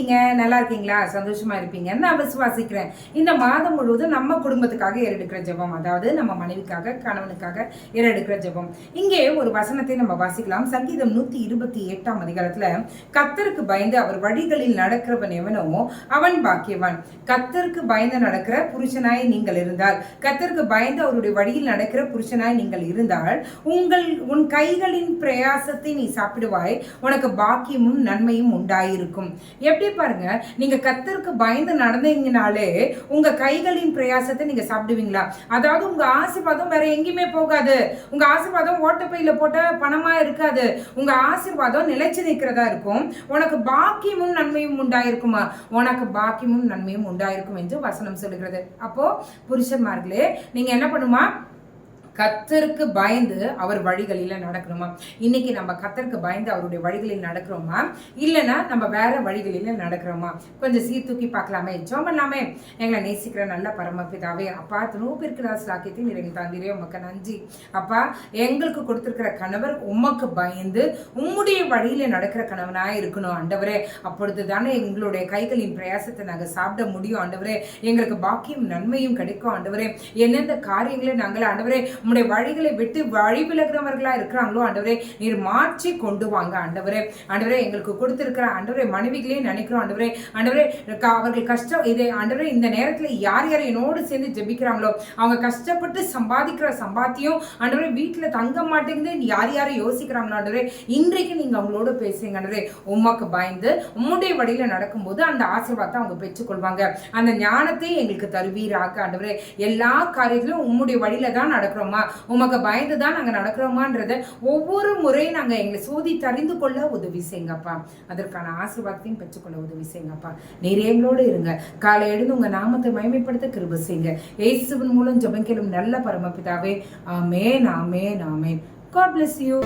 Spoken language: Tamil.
Bimbingan நல்லா இருக்கீங்களா? சந்தோஷமா இருப்பீங்கன்னு நான் விசுவாசிக்கிறேன். இந்த மாதம் முழுவதும் நம்ம குடும்பத்துக்காக ஏறெடுக்கிற ஜெபம் அதாவது நம்ம மனைவிக்காக கணவனுக்காக ஏறெடுக்கிற ஜெபம். இங்கே ஒரு வசனத்தை நம்ம வாசிக்கலாம். சங்கீதம் நூத்தி இருபத்தி எட்டாம் அதிகாரத்துல கத்தருக்கு பயந்து அவர் வழிகளில் நடக்கிறவன் எவனோ அவன் பாக்கியவான். கத்தருக்கு பயந்து நடக்கிற புருஷனாய் நீங்கள் இருந்தால் கத்தருக்கு பயந்து அவருடைய வழியில் நடக்கிற புருஷனாய் நீங்கள் இருந்தால் உங்கள் உன் கைகளின் பிரயாசத்தை நீ சாப்பிடுவாய். உனக்கு பாக்கியமும் நன்மையும் உண்டாயிருக்கும். எப்படி பாருங்க நீங்க கத்தருக்கு பயந்து நடந்தீங்கனாலே உங்க கைகளின் பிரயாசத்தை நீங்க சாப்பிடுவீங்களா? அதாவது உங்க ஆசீர்வாதம் வேற எங்கேயுமே போகாது. உங்க ஆசீர்வாதம் ஓட்டப்பையில போட்ட பணமா இருக்காது. உங்க ஆசீர்வாதம் நிலைச்சு நிற்கிறதா இருக்கும். உனக்கு பாக்கியமும் நன்மையும் உண்டாயிருக்குமா? உனக்கு பாக்கியமும் நன்மையும் உண்டாயிருக்கும் என்று வசனம் சொல்லுகிறது. அப்போ புருஷன்மார்களே நீங்க என்ன பண்ணுமா? கத்தருக்கு பயந்து அவர் வழிகளில் நடக்கணுமா? இன்னைக்கு நம்ம கத்தருக்கு பயந்து அவருடைய வழிகளில் நடக்கிறோமா? இல்லைன்னா நம்ம வேற வழிகளில் நடக்கிறோமா? கொஞ்சம் சீர்தூக்கி பார்க்கலாமே. ஜோம் பண்ணலாமே. எங்களை நேசிக்கிற நல்ல பரமபிதாவே அப்பா நூப்பிற்கு நான் சாக்கியத்தை நிறைவு தாந்திரே உமக்கு நன்றி. அப்பா எங்களுக்கு கொடுத்துருக்கிற கணவர் உமக்கு பயந்து உம்முடைய வழியில நடக்கிற கணவனாக இருக்கணும் ஆண்டவரே. அப்பொழுது தானே எங்களுடைய கைகளின் பிரயாசத்தை நாங்கள் சாப்பிட முடியும் ஆண்டவரே. எங்களுக்கு பாக்கியம் நன்மையும் கிடைக்கும் ஆண்டவரே. எந்தெந்த காரியங்களை நாங்கள் ஆண்டவரே உம்முடைய வழிகளை விட்டு வழி விலகிறவர்களா இருக்கிறாங்களோ ஆண்டவரே நீர் மாற்றி கொண்டு வாங்க ஆண்டவரே. ஆண்டவரே எங்களுக்கு கொடுத்திருக்கிற ஆண்டவரே மனைவிகளையும் நினைக்கிறோம் ஆண்டவரே. ஆண்டவரே க- அவர்கள் கஷ்டம் இதை ஆண்டவரே இந்த நேரத்தில் யார் யார் என்னோடு சேர்ந்து ஜெபிக்கிறாங்களோ அவங்க கஷ்டப்பட்டு சம்பாதிக்கிற சம்பாத்தியம் ஆண்டவரே வீட்டில் தங்க மாட்டேங்குது யார் யாரை யோசிக்கிறாங்களோ ஆண்டவரே இன்றைக்கு நீங்க அவங்களோட பேசுங்க ஆண்டவரே. உமாக்கு பயந்து உம்முடைய வழியில நடக்கும்போது அந்த ஆசீர்வாதத்தை அவங்க பெற்றுக்கொள்வாங்க. அந்த ஞானத்தை எங்களுக்கு தருவீராக ஆண்டவரே. எல்லா காரியத்திலும் உம்முடைய வழியில தான் நடக்கிறோம் உமக்கு பயந்து தான் நாங்கள் நடக்கிறோமான்றத ஒவ்வொரு முறையும் நாங்க எங்களை சோதி தெரிந்து கொள்ள உதவி செய்யுங்கப்பா. அதற்கான ஆசீர்வாதத்தையும் பெற்றுக்கொள்ள உதவி செய்யுங்கப்பா. நீர் எங்களோடு இருங்க. காலை எழுந்து உங்க நாமத்தை மயமைப்படுத்த கிருப செய்யுங்க. ஏசுவின் மூலம் ஜபங்கிலும் நல்ல பரமபிதாவே. ஆமென் ஆமென் நாமே காட் பிளஸ் யூ